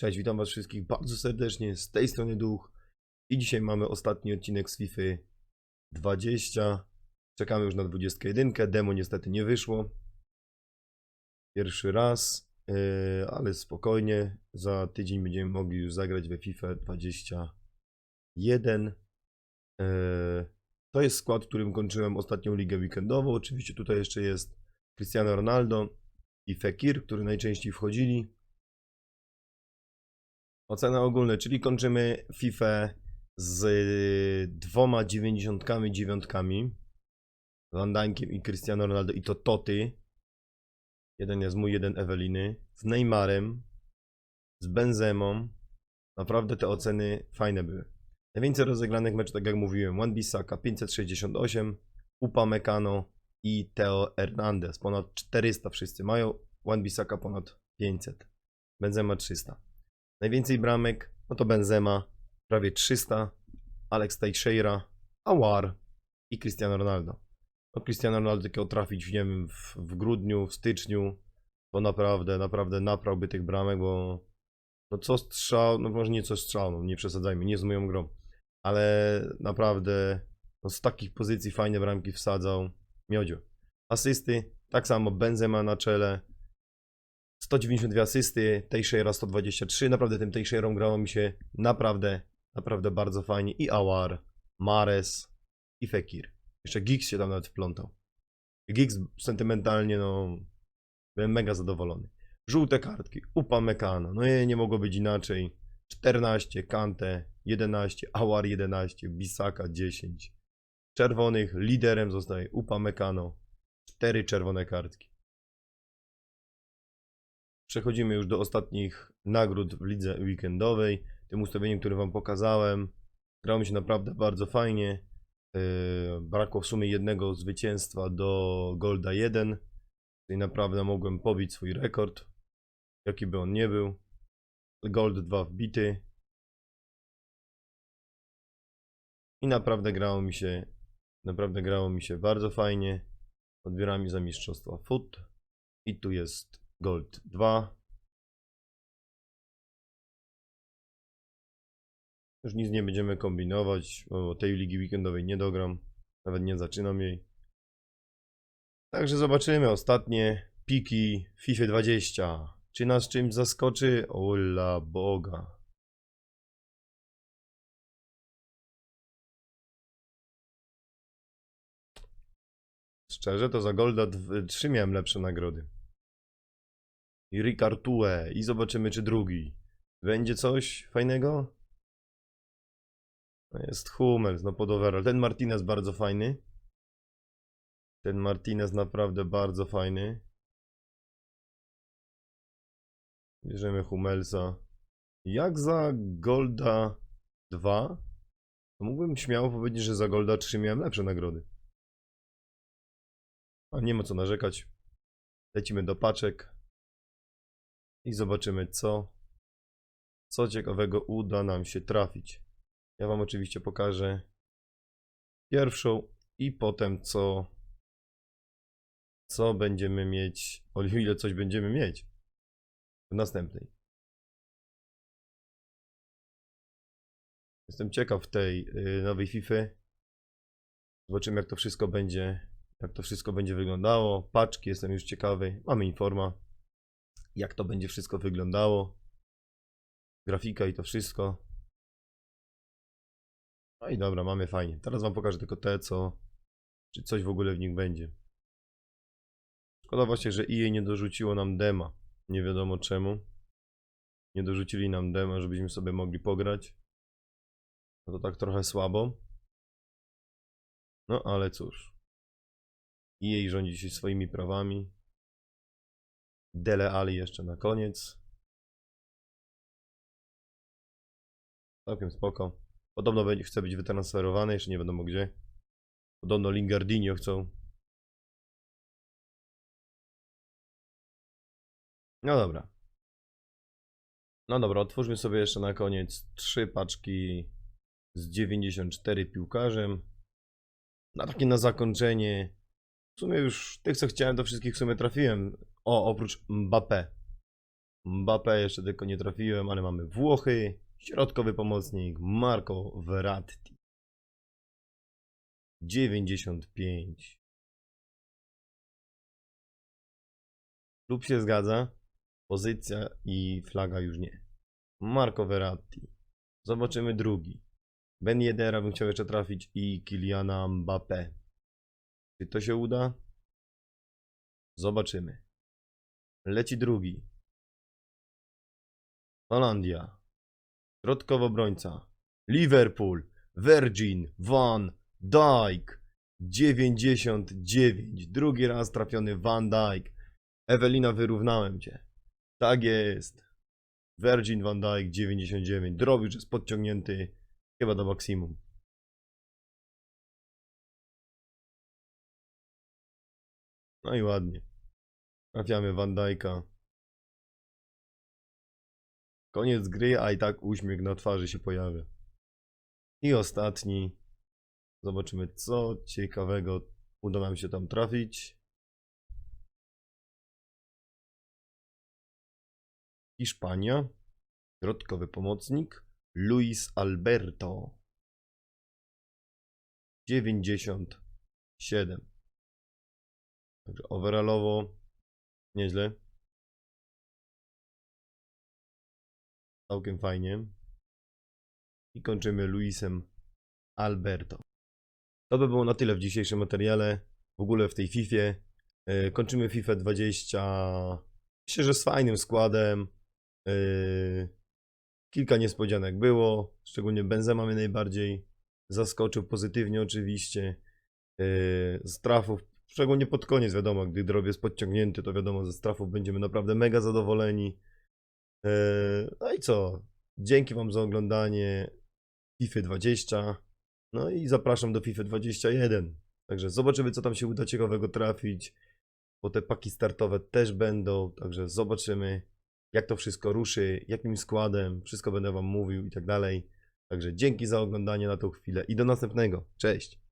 Cześć, witam was wszystkich bardzo serdecznie, z tej strony Duch i dzisiaj mamy ostatni odcinek z FIFA 20. Czekamy już na 21, demo niestety nie wyszło. Pierwszy raz, yy, ale spokojnie, za tydzień będziemy mogli już zagrać we FIFA 21. Yy, To jest skład, którym kończyłem ostatnią ligę weekendową. Oczywiście tutaj jeszcze jest Cristiano Ronaldo i Fekir, którzy najczęściej wchodzili. Ocena ogólna, czyli kończymy FIFA z dwoma dziewięćdziesiątkami dziewiątkami. Van Dijkiem i Cristiano Ronaldo i to Toty. Jeden jest mój, jeden Eweliny. Z Neymarem. Z Benzemą. Naprawdę te oceny fajne były. Najwięcej rozegranych meczów, tak jak mówiłem, Juan Bissaka 568, Upamecano i Theo Hernandez. Ponad 400 wszyscy mają. Juan Bissaka ponad 500. Benzema 300. Najwięcej bramek, no to Benzema, prawie 300, Alex Teixeira, Awar i Cristiano Ronaldo. No Cristiano Ronaldo takiego trafić, nie wiem, w, w grudniu, w styczniu, to naprawdę, naprawdę naprałby tych bramek, bo no co strzał, no może nie co strzał, no nie przesadzajmy, nie z moją grą, ale naprawdę no z takich pozycji fajne bramki wsadzał Miodzio. Asysty, tak samo Benzema na czele, 192 asysty, Teixeira 123. Naprawdę tym Teixeirą grało mi się naprawdę, naprawdę bardzo fajnie. I Awar, Mares i Fekir. Jeszcze Giggs się tam nawet wplątał. Giggs sentymentalnie, no, byłem mega zadowolony. Żółte kartki, Upamecano, no nie, nie mogło być inaczej. 14, Kante 11, Awar 11, Bisaka 10. Czerwonych liderem zostaje Upamecano. 4 czerwone kartki. Przechodzimy już do ostatnich nagród w lidze weekendowej. Tym ustawieniem, które Wam pokazałem, grało mi się naprawdę bardzo fajnie. Yy, Brakło w sumie jednego zwycięstwa do Golda 1. I naprawdę mogłem pobić swój rekord, jaki by on nie był. Gold 2 wbity. I naprawdę grało mi się, naprawdę grało mi się bardzo fajnie. Odbieramy za mistrzostwa foot. I tu jest Gold 2. Już nic nie będziemy kombinować, bo tej ligi weekendowej nie dogram. Nawet nie zaczynam jej. Także zobaczymy ostatnie piki FIFA 20. Czy nas czymś zaskoczy? Ola Boga. Szczerze, to za Golda 3 miałem lepsze nagrody. I Ricartue. I zobaczymy, czy drugi. Będzie coś fajnego? No Jest Hummels, no pod overall. Ten Martinez bardzo fajny. Ten Martinez naprawdę bardzo fajny. Bierzemy Hummelsa. Jak za Golda 2? To mógłbym śmiało powiedzieć, że za Golda 3 miałem lepsze nagrody. A nie ma co narzekać. Lecimy do paczek i zobaczymy co co ciekawego uda nam się trafić. Ja wam oczywiście pokażę pierwszą i potem co co będziemy mieć, o ile coś będziemy mieć w następnej. Jestem ciekaw tej y, nowej FIFA. Zobaczymy jak to wszystko będzie, jak to wszystko będzie wyglądało. Paczki jestem już ciekawy. Mamy informa jak to będzie wszystko wyglądało. Grafika i to wszystko. No i dobra, mamy fajnie. Teraz wam pokażę tylko te, co. Czy coś w ogóle w nich będzie. Szkoda właśnie, że EA nie dorzuciło nam dema. Nie wiadomo czemu. Nie dorzucili nam dema, żebyśmy sobie mogli pograć. No to tak trochę słabo. No ale cóż. EA rządzi się swoimi prawami. Dele Ali jeszcze na koniec. Całkiem spoko. Podobno będzie, chce być wytransferowany, jeszcze nie wiadomo gdzie. Podobno Lingardinho chcą. No dobra. No dobra, otwórzmy sobie jeszcze na koniec trzy paczki z 94 piłkarzem. Na takie na zakończenie. W sumie już tych co chciałem do wszystkich w sumie trafiłem. O, oprócz Mbappé. Mbappé jeszcze tylko nie trafiłem, ale mamy Włochy. Środkowy pomocnik Marco Verratti. 95. Lub się zgadza. Pozycja i flaga już nie. Marco Verratti. Zobaczymy drugi. Ben Yedera bym chciał jeszcze trafić i Kiliana Mbappé. Czy to się uda? Zobaczymy. Leci drugi. Holandia. Środkowy obrońca. Liverpool. Virgin. Van Dijk. 99. Drugi raz trafiony Van Dijk. Ewelina, wyrównałem cię. Tak jest. Virgin Van Dijk 99. Drobicz jest podciągnięty chyba do maksimum. No i ładnie. Trafiamy Van Dijk'a. Koniec gry, a i tak uśmiech na twarzy się pojawia. I ostatni. Zobaczymy, co ciekawego uda nam się tam trafić. Hiszpania. Środkowy pomocnik. Luis Alberto. 97. Także overallowo nieźle. Całkiem fajnie. I kończymy Luisem Alberto. To by było na tyle w dzisiejszym materiale. W ogóle w tej Fifie. Yy, kończymy FIFA 20. Myślę, że z fajnym składem. Yy, kilka niespodzianek było. Szczególnie Benzema mnie najbardziej zaskoczył pozytywnie oczywiście. Yy, z trafów, szczególnie pod koniec wiadomo, gdy drobie jest podciągnięty, to wiadomo, ze strafów będziemy naprawdę mega zadowoleni. Yy, No i co? Dzięki Wam za oglądanie FIFA 20. No i zapraszam do FIFA 21. Także zobaczymy, co tam się uda ciekawego trafić. Bo te paki startowe też będą. Także zobaczymy, jak to wszystko ruszy, jakim składem. Wszystko będę Wam mówił i tak dalej. Także dzięki za oglądanie na tą chwilę i do następnego. Cześć!